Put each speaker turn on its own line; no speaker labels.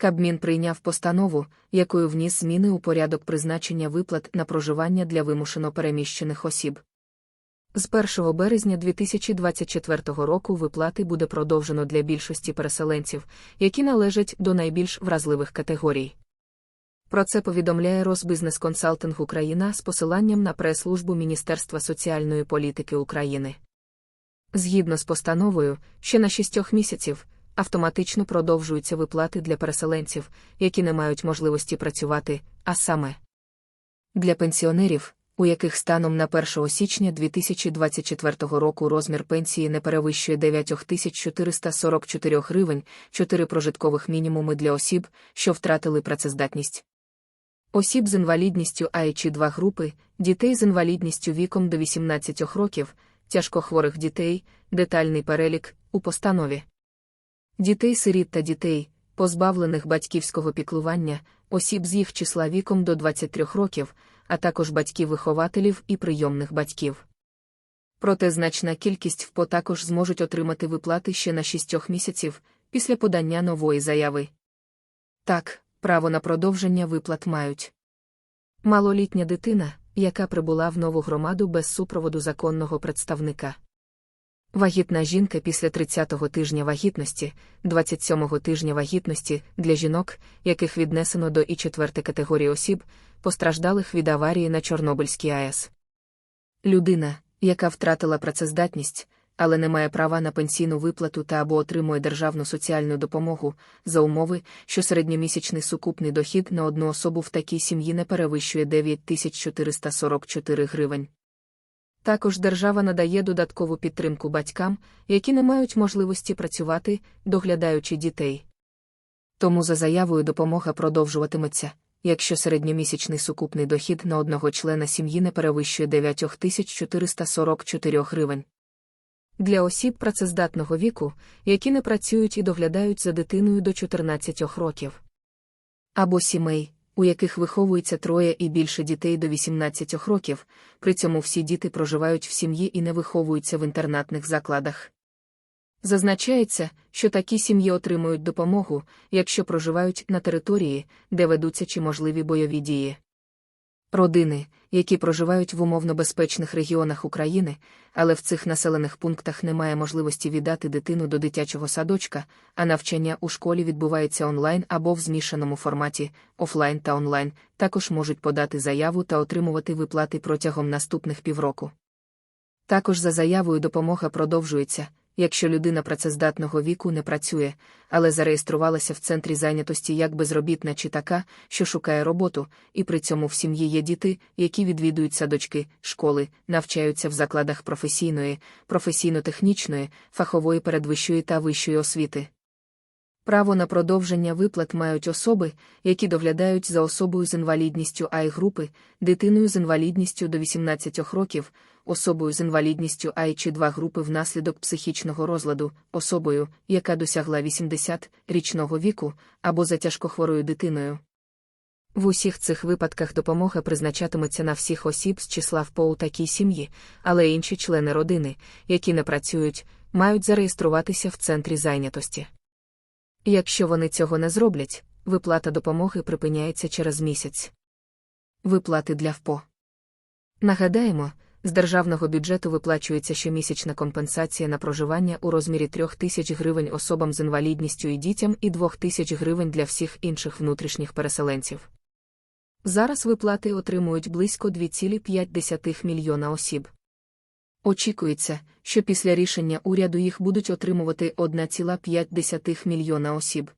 Кабмін прийняв постанову, якою вніс зміни у порядок призначення виплат на проживання для вимушено переміщених осіб. З 1 березня 2024 року виплати буде продовжено для більшості переселенців, які належать до найбільш вразливих категорій. Про це повідомляє Росбизнес Консалтинг Україна з посиланням на прес-службу Міністерства соціальної політики України. Згідно з постановою, ще на шістьох місяців автоматично продовжуються виплати для переселенців, які не мають можливості працювати, а саме для пенсіонерів, у яких станом на 1 січня 2024 року розмір пенсії не перевищує 9444 гривень, 4 прожиткових мінімуми для осіб, що втратили працездатність. Осіб з інвалідністю А чи 2 групи, дітей з інвалідністю віком до 18 років, тяжкохворих дітей, детальний перелік у постанові. Дітей-сиріт та дітей, позбавлених батьківського піклування, осіб з їх числа віком до 23 років, а також батьків-вихователів і прийомних батьків. Проте значна кількість ВПО також зможуть отримати виплати ще на 6 місяців після подання нової заяви. Так, право на продовження виплат мають. Малолітня дитина, яка прибула в нову громаду без супроводу законного представника. Вагітна жінка після 30-го тижня вагітності, 27-го тижня вагітності для жінок, яких віднесено до і 4 категорії осіб, постраждалих від аварії на Чорнобильській АЕС. Людина, яка втратила працездатність, але не має права на пенсійну виплату та або отримує державну соціальну допомогу за умови, що середньомісячний сукупний дохід на одну особу в такій сім'ї не перевищує 9444 гривень. Також держава надає додаткову підтримку батькам, які не мають можливості працювати, доглядаючи дітей. Тому за заявою допомога продовжуватиметься, якщо середньомісячний сукупний дохід на одного члена сім'ї не перевищує 9444 гривень. Для осіб працездатного віку, які не працюють і доглядають за дитиною до 14 років. Або сімей, у яких виховується троє і більше дітей до 18 років, при цьому всі діти проживають в сім'ї і не виховуються в інтернатних закладах. Зазначається, що такі сім'ї отримують допомогу, якщо проживають на території, де ведуться чи можливі бойові дії. Родини, які проживають в умовно безпечних регіонах України, але в цих населених пунктах немає можливості віддати дитину до дитячого садочка, а навчання у школі відбувається онлайн або в змішаному форматі, офлайн та онлайн, також можуть подати заяву та отримувати виплати протягом наступних півроку. Також за заявою допомога продовжується, якщо людина працездатного віку не працює, але зареєструвалася в центрі зайнятості як безробітна чи така, що шукає роботу, і при цьому в сім'ї є діти, які відвідують садочки, школи, навчаються в закладах професійної, професійно-технічної, фахової передвищої та вищої освіти. Право на продовження виплат мають особи, які доглядають за особою з інвалідністю А і групи, дитиною з інвалідністю до 18 років, особою з інвалідністю А чи 2 групи внаслідок психічного розладу, особою, яка досягла 80-річного віку, або за тяжкохворою дитиною. В усіх цих випадках допомога призначатиметься на всіх осіб з числа ВПО у такій сім'ї, але інші члени родини, які не працюють, мають зареєструватися в центрі зайнятості. Якщо вони цього не зроблять, виплата допомоги припиняється через місяць. Виплати для ВПО. Нагадаємо, з державного бюджету виплачується щомісячна компенсація на проживання у розмірі 3 тисяч гривень особам з інвалідністю і дітям і 2 тисяч гривень для всіх інших внутрішніх переселенців. Зараз виплати отримують близько 2,5 мільйона осіб. Очікується, що після рішення уряду їх будуть отримувати 1,5 мільйона осіб.